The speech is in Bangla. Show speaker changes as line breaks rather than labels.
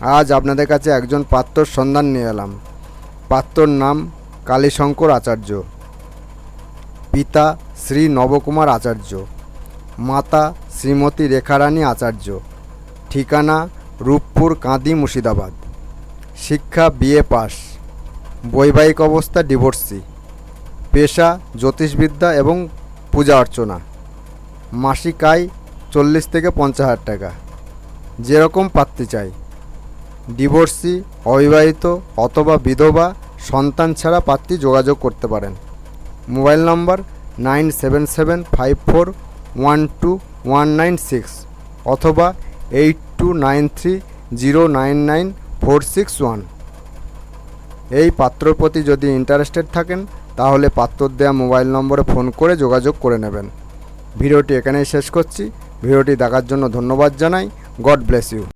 আজ আপনাদের কাছে একজন পাত্রর সন্ধান নিয়ে এলাম। পাত্রর নাম কালীশঙ্কর আচার্য। পিতা শ্রী নবকুমার আচার্য। মাতা শ্রীমতী রেখারানী আচার্য। ঠিকানা রূপপুর কাঁদি মুর্শিদাবাদ। শিক্ষা বিএ পাস। বৈবাহিক অবস্থা ডিভোর্সি। পেশা জ্যোতিষবিদ্যা এবং পূজা অর্চনা। মাসিক আয় চল্লিশ থেকে পঞ্চাশ হাজার টাকা। যেরকম পাত্রী চাই। ডিভোর্সি, অবিবাহিত অথবা বিধবা সন্তান ছাড়া পাত্রী যোগাযোগ করতে পারেন। Mobile number nine seven seven five four one two one nine six অথবা eight two nine three zero nine nine four six one. এই পাত্রর প্রতি যদি ইন্টারেস্টেড থাকেন, তাহলে পাত্রর দেওয়া মোবাইল নম্বরে ফোন করে যোগাযোগ করে নেবেন। ভিডিওটি এখানেই শেষ করছি। ভিডিওটি দেখার জন্য ধন্যবাদ জানাই। God bless you.